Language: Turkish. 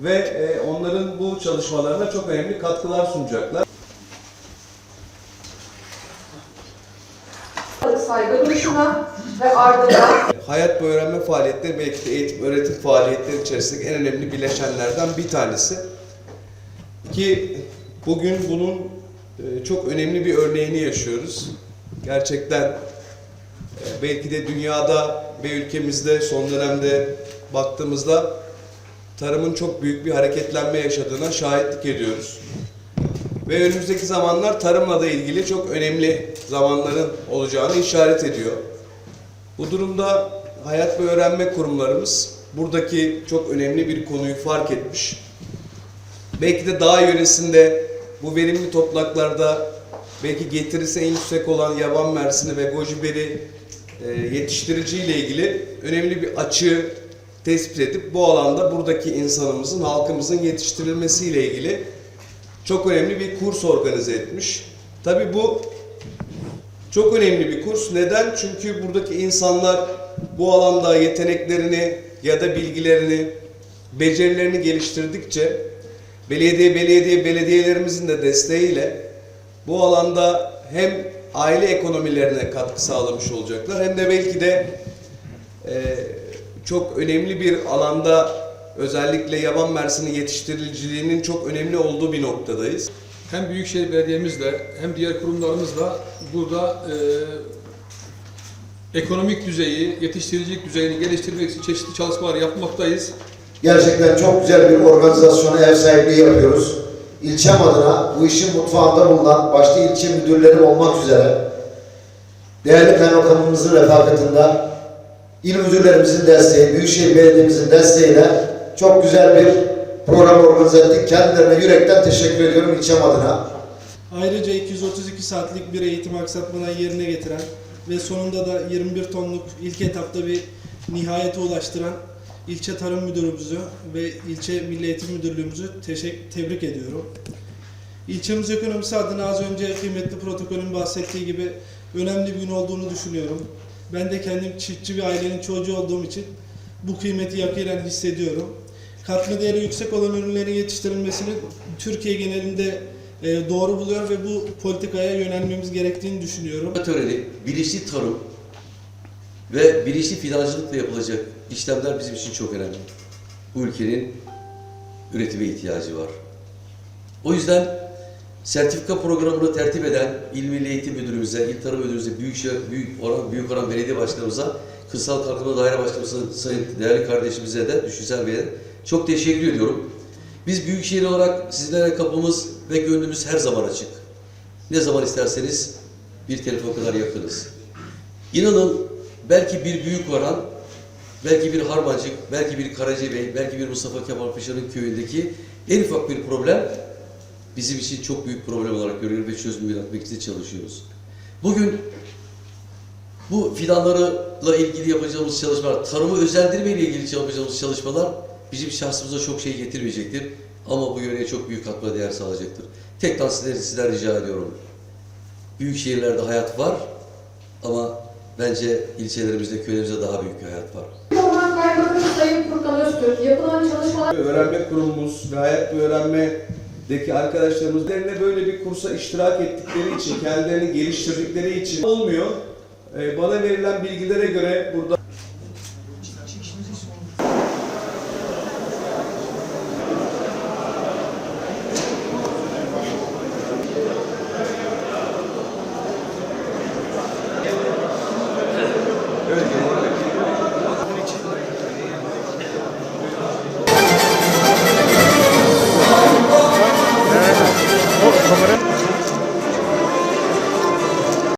ve e, onların bu çalışmalarına çok önemli katkılar sunacaklar. saygı duruşuna ve ardından Hayat boyu öğrenme faaliyetleri belki de eğitim öğretim faaliyetleri içerisindeki en önemli bileşenlerden bir tanesi. Ki bugün bunun e, çok önemli bir örneğini yaşıyoruz. Gerçekten e, belki de dünyada ve ülkemizde son dönemde baktığımızda tarımın çok büyük bir hareketlenme yaşadığına şahitlik ediyoruz. Ve önümüzdeki zamanlar tarımla da ilgili çok önemli zamanların olacağını işaret ediyor. Bu durumda hayat ve öğrenme kurumlarımız buradaki çok önemli bir konuyu fark etmiş. Belki de dağ yöresinde bu verimli topraklarda belki getirisi en yüksek olan yaban mersini ve goji beri e, yetiştirici ile ilgili önemli bir açığı tespit edip bu alanda buradaki insanımızın, halkımızın yetiştirilmesiyle ilgili çok önemli bir kurs organize etmiş. Tabii bu çok önemli bir kurs. Neden? Çünkü buradaki insanlar bu alanda yeteneklerini ya da bilgilerini, becerilerini geliştirdikçe belediye belediye belediyelerimizin de desteğiyle bu alanda hem aile ekonomilerine katkı sağlamış olacaklar hem de belki de e, çok önemli bir alanda özellikle yaban mersini yetiştiriciliğinin çok önemli olduğu bir noktadayız. hem Büyükşehir Belediye'mizle hem diğer kurumlarımızla burada e, ekonomik düzeyi, yetiştiricilik düzeyini geliştirmek için çeşitli çalışmalar yapmaktayız. Gerçekten çok güzel bir organizasyona ev sahipliği yapıyoruz. İlçem adına bu işin mutfağında bulunan başta ilçe müdürleri olmak üzere değerli kaymakamımızın refakatinde il müdürlerimizin desteği, Büyükşehir Belediye'mizin desteğiyle çok güzel bir program organize ettik. Kendilerine yürekten teşekkür ediyorum ilçem adına. Ayrıca 232 saatlik bir eğitim aksatmadan yerine getiren ve sonunda da 21 tonluk ilk etapta bir nihayete ulaştıran ilçe tarım müdürümüzü ve ilçe milli eğitim müdürlüğümüzü tebrik ediyorum. İlçemiz ekonomisi adına az önce kıymetli protokolün bahsettiği gibi önemli bir gün olduğunu düşünüyorum. Ben de kendim çiftçi bir ailenin çocuğu olduğum için bu kıymeti yakinen hissediyorum. Katma değeri yüksek olan ürünlerin yetiştirilmesini Türkiye genelinde e, doğru buluyor ve bu politikaya yönelmemiz gerektiğini düşünüyorum. töreni, bilinçli tarım ve bilinçli fidancılıkla yapılacak işlemler bizim için çok önemli. Bu ülkenin üretime ihtiyacı var. O yüzden sertifika programını tertip eden İl Milli Eğitim Müdürümüze, İl Tarım Müdürümüze, Büyükşehir, Büyük Oran, Büyük Oran Belediye Başkanımıza, Kırsal Kalkınma Daire Başkanımıza, sayın değerli kardeşimize de, Düşünsel Bey'e çok teşekkür ediyorum. Biz Büyükşehir olarak sizlere kapımız ve gönlümüz her zaman açık. Ne zaman isterseniz bir telefon kadar yakınız. İnanın belki bir büyük oran, belki bir Harmancık, belki bir Karacabey, belki bir Mustafa Kemal Paşa'nın köyündeki en ufak bir problem bizim için çok büyük problem olarak görüyoruz ve çözüm üretmek için çalışıyoruz. Bugün bu fidanlarla ilgili yapacağımız çalışmalar, tarımı özendirme ile ilgili yapacağımız çalışmalar bizim şahsımıza çok şey getirmeyecektir. Ama bu yöneye çok büyük katma değer sağlayacaktır. Tekrar sizden, sizden rica ediyorum. Büyük şehirlerde hayat var ama bence ilçelerimizde, köylerimizde daha büyük bir hayat var. Sayın Furkan Öztürk yapılan çalışmalar Öğrenme kurumumuz ve hayat ve öğrenmedeki arkadaşlarımız derine böyle bir kursa iştirak ettikleri için, kendilerini geliştirdikleri için olmuyor. Ee, Bana verilen bilgilere göre burada